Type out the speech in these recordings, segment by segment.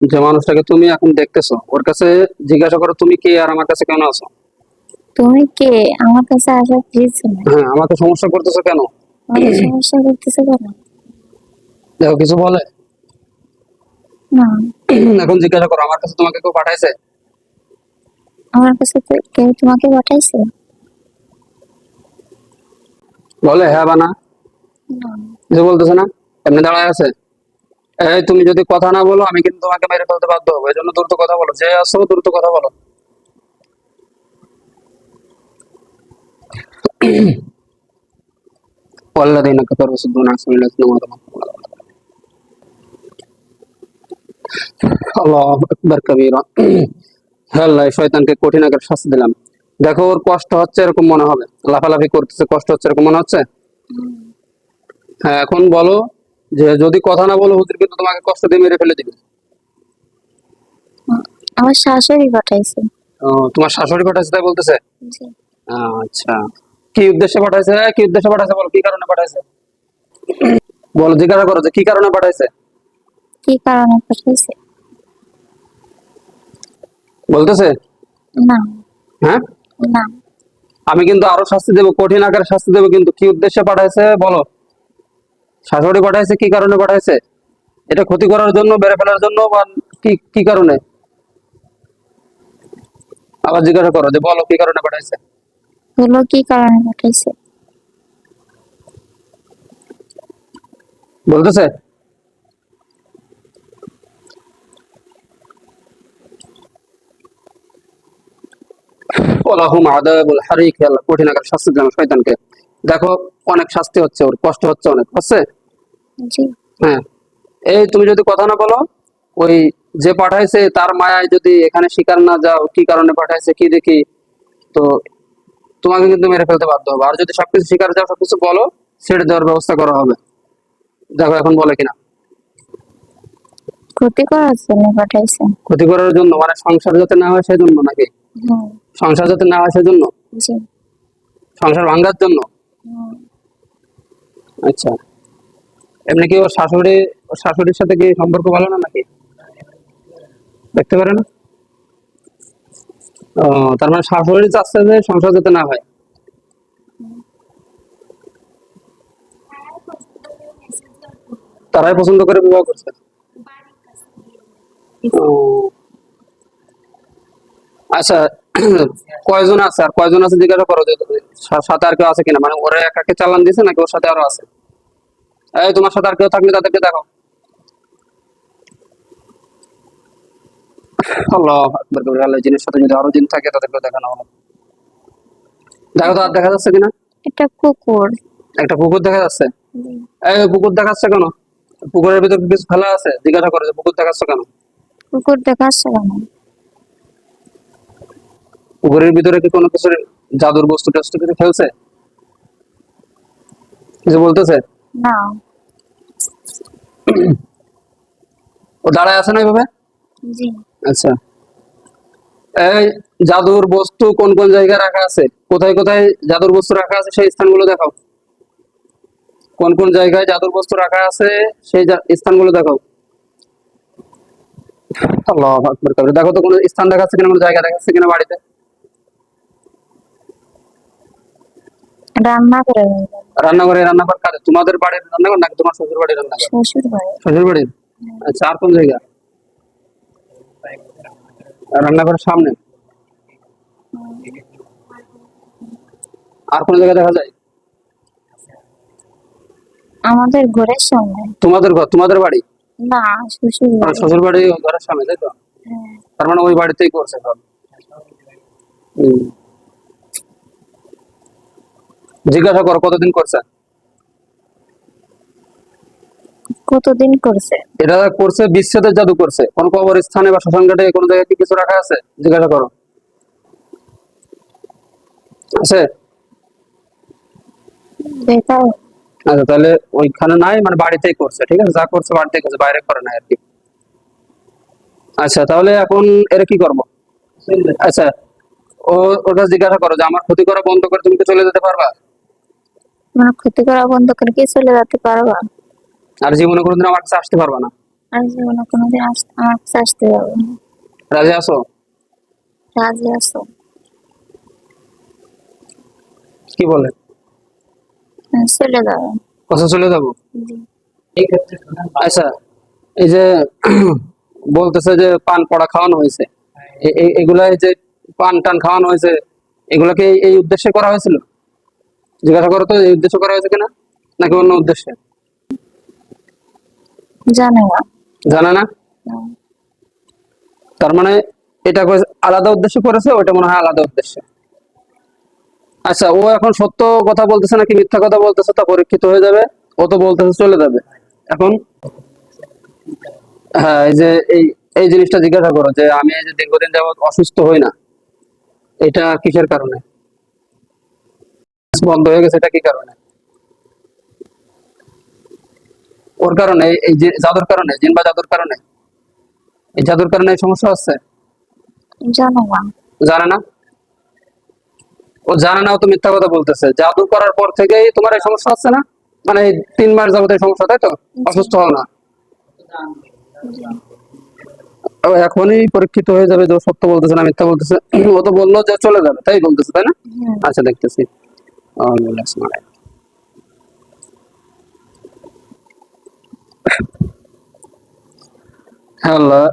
যে মানুষটাকে তুমি এখন দেখতেছো ওর কাছে জিজ্ঞাসা করো তুমি কে আর আমার কাছে কেন আছো? তুমি কে? আমার কাছে আসার না হ্যাঁ আমাকে সমস্যা করতেছো কেন? আমাকে সমস্যা করতেছে কেন? দেখো কিছু বলে? না। এখন জিজ্ঞাসা করো আমার কাছে তোমাকে কেউ পাঠাইছে? আমার কাছে তো কেউ তোমাকে পাঠাইছে? বলে হ্যাঁ বা না। কিছু বলতেছে না? এমনি দাঁড়ায় আছে? এই তুমি যদি কথা না বলো আমি কিন্তু তোমাকে মেরে ফেলতে বাধ্য হবো এই জন্য দ্রুত কথা বলো যে আসো দ্রুত কথা বলো والذين كفروا يصدون عن سبيل الله ثم আল্লাহ আকবার কবিরা আল্লাহ এই শয়তানকে কঠিন আকার শাস্তি দিলাম দেখো ওর কষ্ট হচ্ছে এরকম মনে হবে লাফালাফি করতেছে কষ্ট হচ্ছে এরকম মনে হচ্ছে হ্যাঁ এখন বলো যে যদি কথা না বলো হুজুর কিন্তু তোমাকে কষ্ট দিয়ে মেরে ফেলে দিবে। আমার শাশুড়ি পাঠাইছে। ও, তোমার শাশুড়ি পাঠাইছে তাই বলতেছে? আচ্ছা। কি উদ্দেশ্যে পাঠাইছে? কি উদ্দেশ্যে পাঠাইছে বলো? কি কারণে পাঠাইছে? বলো জিজ্ঞাসা করো যে কি কারণে পাঠাইছে? কি কারণে পাঠাইছে? বলতেছে? না। হ্যাঁ? না। আমি কিন্তু আরও শাস্তি দেবো কঠিন আকারে শাস্তি দেবো কিন্তু কি উদ্দেশ্যে পাঠাইছে বলো? শাশুড়ি পাঠাইছে কি কারণে পাঠাইছে এটা ক্ষতি করার জন্য বেড়ে ফেলার জন্য বা কি কি কারণে? আবার জিজ্ঞাসা করো যে বলো কি কারণে পাঠাইছে বলো কি কারণে পাঠাইছে বলতেছে? ওলাহুম আদাবুল হারিক আল্লাহ কঠিন আকার শাস্তি দিলাম শয়তানকে। দেখো অনেক শাস্তি হচ্ছে ওর কষ্ট হচ্ছে অনেক হচ্ছে হ্যাঁ। এই তুমি যদি কথা না বলো ওই যে পাঠাইছে তার মায়ায় যদি এখানে শিকার না যাও কি কারণে পাঠাইছে কি দেখি তো তোমাকে কিন্তু মেরে ফেলতে বাধ্য হবে। আর যদি সবকিছু শিকার যাও সবকিছু বলো ছেড়ে দেওয়ার ব্যবস্থা করা হবে। দেখো এখন বলে কিনা। ক্ষতি করার জন্য পাঠাইছে। ক্ষতি করার জন্য মানে সংসার যাতে না হয় সেজন্য নাকি? সংসার যাতে না হয় সেজন্য? সংসার ভাঙার জন্য। আচ্ছা। এমনি কি ওর শাশুড়ি, ওর শাশুড়ির সাথে কি সম্পর্ক ভালো না নাকি? দেখতে ও, তার মানে শাশুড়ি চাচ্ছে যে সংসার যাতে না হয়। তারাই পছন্দ করে বিবাহ করছে। আচ্ছা কয়জন আছে আর কয়জন আছে জিজ্ঞাসা করো যে সাথে আর কেউ আছে কিনা? মানে ওরা একাকে চালান দিছে নাকি ওর সাথে আরও আছে? এই তোমার সাথে আর কেউ থাকলে তাদেরকে দেখো আল্লাহ আল্লাহ জিনের সাথে যদি আরও জিন থাকে তাদেরকে দেখানো হলো। দেখো তো আর দেখা যাচ্ছে কিনা? এটা কুকুর। একটা পুকুর দেখা যাচ্ছে? এই পুকুর দেখাচ্ছে কেন? পুকুরের ভিতর কিছু ফেলা আছে? জিজ্ঞাসা করো যে পুকুর দেখাচ্ছে কেন? কুকুর দেখাচ্ছে কেন? পুকুরের ভিতরে কি কোনো কিছু জাদুর বস্তু টস্তু কিছু ফেলছে কিছু বলতেছে? না। ও দাঁড়ায় আছে না এইভাবে জি। আচ্ছা। এই জাদুর বস্তু কোন কোন জায়গায় রাখা আছে? কোথায় কোথায় জাদুর বস্তু রাখা আছে সেই স্থানগুলো দেখাও। কোন কোন জায়গায় জাদুর বস্তু রাখা আছে সেই স্থানগুলো দেখাও। আল্লাহ আকবার দেখো তো কোনো স্থান দেখাচ্ছে কিনা কোনো জায়গা দেখাচ্ছে কিনা বাড়িতে? রান্না করে রান্নাঘরে রান্নাঘর কাজে? তোমাদের বাড়ির রান্নাঘর নাকি তোমার শ্বশুর বাড়ির রান্নাঘর শ্বশুর বাড়ি শ্বশুর বাড়ির? আচ্ছা আর কোন জায়গা? রান্নাঘরের সামনে? আর কোন জায়গায় দেখা যায়? আমাদের ঘরের সামনে। তোমাদের ঘর? তোমাদের বাড়ি? না শ্বশুর বাড়ি। শ্বশুর বাড়ি ঘরের সামনে তাই তো? হ্যাঁ। তার মানে ওই বাড়িতেই করছে সব। হুম। জিজ্ঞাসা করো কতদিন করছে? কতদিন করছে? এটা করছে বিচ্ছেদের জাদু করছে। কোন কবর স্থানে বা শ্মশান ঘাটে কোনো জায়গায় কি কিছু রাখা আছে? জিজ্ঞাসা করো। আছে? আচ্ছা তাহলে ওইখানে নাই মানে বাড়িতেই করছে ঠিক আছে? যা করছে বাড়িতেই করছে বাইরে করে নাই আর কি। আচ্ছা তাহলে এখন এরা কি করব? আচ্ছা ও ওটা জিজ্ঞাসা করো যে আমার ক্ষতি করা বন্ধ করে তুমি কি চলে যেতে পারবা? মানে ক্ষতি করা বন্ধ করে কি চলে যেতে পারবা? আর জীবনে কোনোদিন আমার কাছে আসতে পারবা না। আর জীবনে কোনোদিন আস- আমার কাছে আসতে যাবে না। রাজি আছো? রাজি আছো। কি বলে? হ্যাঁ, চলে যাবে কোথায় চলে যাব? আচ্ছা এই যে বলতেছে যে পান পড়া খাওয়ানো হয়েছে। এ- এগুলা এই যে পান টান খাওয়ানো হয়েছে এগুলাকে এই- এই উদ্দেশ্যে করা হয়েছিল? জিজ্ঞাসা করো তো এই উদ্দেশ্যে করা হয়েছে কিনা? নাকি অন্য উদ্দেশ্যে? জানে না। জানা না। তার মানে এটা আলাদা উদ্দেশ্যে করেছে ওটা মনে হয় আলাদা উদ্দেশ্যে? আচ্ছা ও এখন সত্য কথা বলতেছে নাকি মিথ্যা কথা বলতেছে তা পরীক্ষিত হয়ে যাবে ও তো বলতেছে চলে যাবে। এখন হ্যাঁ এই যে এই এই জিনিসটা জিজ্ঞাসা করো যে আমি যে দীর্ঘদিন যাবত অসুস্থ হই না এটা কিসের কারণে? বন্ধ হয়ে গেছে এটা কি কারণে? ওর কারণে এই- যে জাদুর কারণে জিন বা জাদুর কারণে? এই জাদুর কারণে সমস্যা হচ্ছে? জানো না জানে না? ও জানে না ও তো মিথ্যা কথা বলতেছে। জাদু করার পর থেকেই তোমার এই সমস্যা হচ্ছে না? মানে তিন মাস যাবত এই সমস্যা তাই তো? অসুস্থ হও না। এখনই পরীক্ষিত হয়ে যাবে যে সত্য বলতেছে না মিথ্যা বলতেছে। ও তো বলল যে চলে যাবে তাই বলতেছে তাই না? আচ্ছা দেখতেছি। আল্লাহুল আসমাউল হুসনা। হ্যাঁ আল্লাহ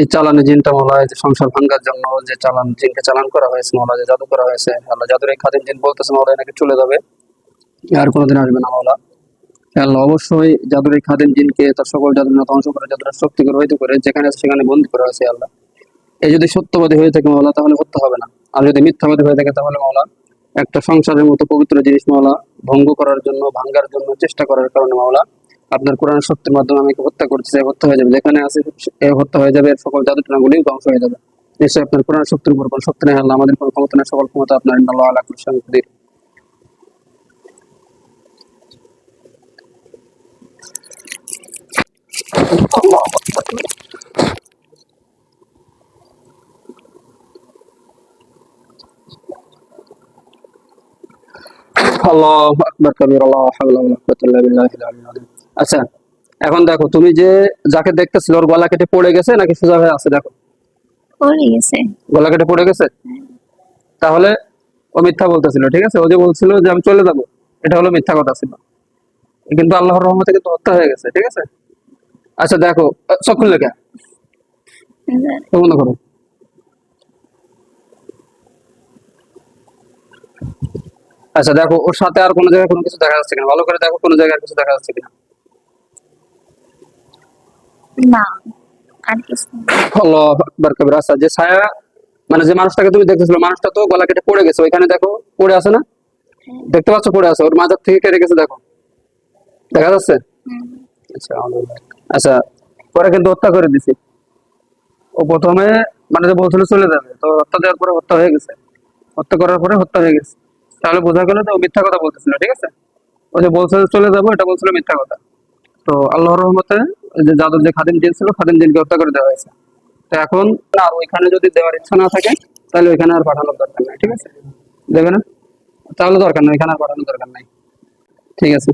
এই চালানি জিনটা মাওলা এই যে সংসার ভাঙ্গার জন্য যে চালান জিনকে চালান করা হয়েছে মাওলা যে জাদু করা হয়েছে। আল্লাহ জাদুর এই খাদিম জিন বলতেছে মাওলা নাকি চলে যাবে। আর কোনোদিন আসবে না মাওলা। হে আল্লাহ অবশ্যই জাদুর এই খাদিম জিনকে তার সকল জাদুর ধ্বংস করে, জাদুর শক্তি করে হইতে করে, যেখানে আছে সেখানে বন্দী করা হয়েছে, আল্লাহ। এই যদি সত্যবাদী হয়ে থাকে মাওলা, তাহলে হত্যা হবে না। আর যদি মিথ্যাবাদী হয়ে থাকে, তাহলে মাওলা একটা সংসারের মতো পবিত্র জিনিস মাওলা, ভঙ্গ করার জন্য, ভাঙ্গার জন্য, চেষ্টা করার কারণে মাওলা, আপনার কোরআন সত্যের মাধ্যমে আমাকে হত্যা করতেছে হত্যা হয়ে যাবে। যেখানে আছে হত্যা হয়ে যাবে সকল জাদুটনাগুলি ধ্বংস হয়ে যাবে। নিশ্চয়ই আপনার কোরআন শক্তির উপর কোনো শক্তি নেই আল্লাহ আমাদের কোনো ক্ষমতা নেই, সকল ক্ষমতা আপনার আল্লাহ আলা কুল্লি শাইইন আল্লাহু আকবার কবির আল্লাহ আচ্ছা এখন দেখো তুমি যে যাকে দেখতেছিল ওর গলা কেটে পড়ে গেছে নাকি সোজা হয়ে আছে? দেখো। পড়ে গেছে। গলা কেটে পড়ে গেছে? তাহলে ও মিথ্যা বলতেছিল ঠিক আছে? ও যে বলছিল যে আমি চলে যাব এটা হলো মিথ্যা কথা ছিল। কিন্তু আল্লাহর রহমতে কিন্তু হত্যা হয়ে গেছে ঠিক আছে? আচ্ছা দেখো কে চোখ বন্ধ করো। আচ্ছা দেখো ওর সাথে আর কোনো জায়গায় কোনো কিছু দেখা যাচ্ছে কিনা? ভালো করে দেখো কোনো জায়গায় কিছু দেখা যাচ্ছে কিনা? না আর কিছু না। আকবার কবির আচ্ছা যে ছায়া মানে যে মানুষটাকে তুমি দেখতেছিল মানুষটা তো গলা কেটে পড়ে গেছে। ওইখানে দেখো পড়ে আছে না? দেখতে পাচ্ছ পড়ে আছে? ওর মাথার থেকে কেটে গেছে দেখো। দেখা যাচ্ছে? আচ্ছা আচ্ছা পরে কিন্তু হত্যা করে দিছি। ও প্রথমে মানে যে বলছিল চলে যাবে তো হত্যা দেওয়ার পরে হত্যা হয়ে গেছে। হত্যা করার পরে হত্যা হয়ে গেছে। তাহলে বোঝা গেল যে ও মিথ্যা কথা বলতেছিল, ঠিক আছে? ও যে বলছে চলে যাব, এটা বলছিল মিথ্যা কথা। তো আল্লাহর রহমতে যে যাদের যে খাদিম জিন ছিল, খাদিম জিনকে হত্যা করে দেওয়া হয়েছে। তো এখন আর ওইখানে যদি দেওয়ার ইচ্ছা না থাকে, তাহলে ওইখানে আর পাঠানোর দরকার নাই, ঠিক আছে? দেবে না? তাহলে দরকার নাই, ওইখানে আর পাঠানোর দরকার নাই। ঠিক আছে।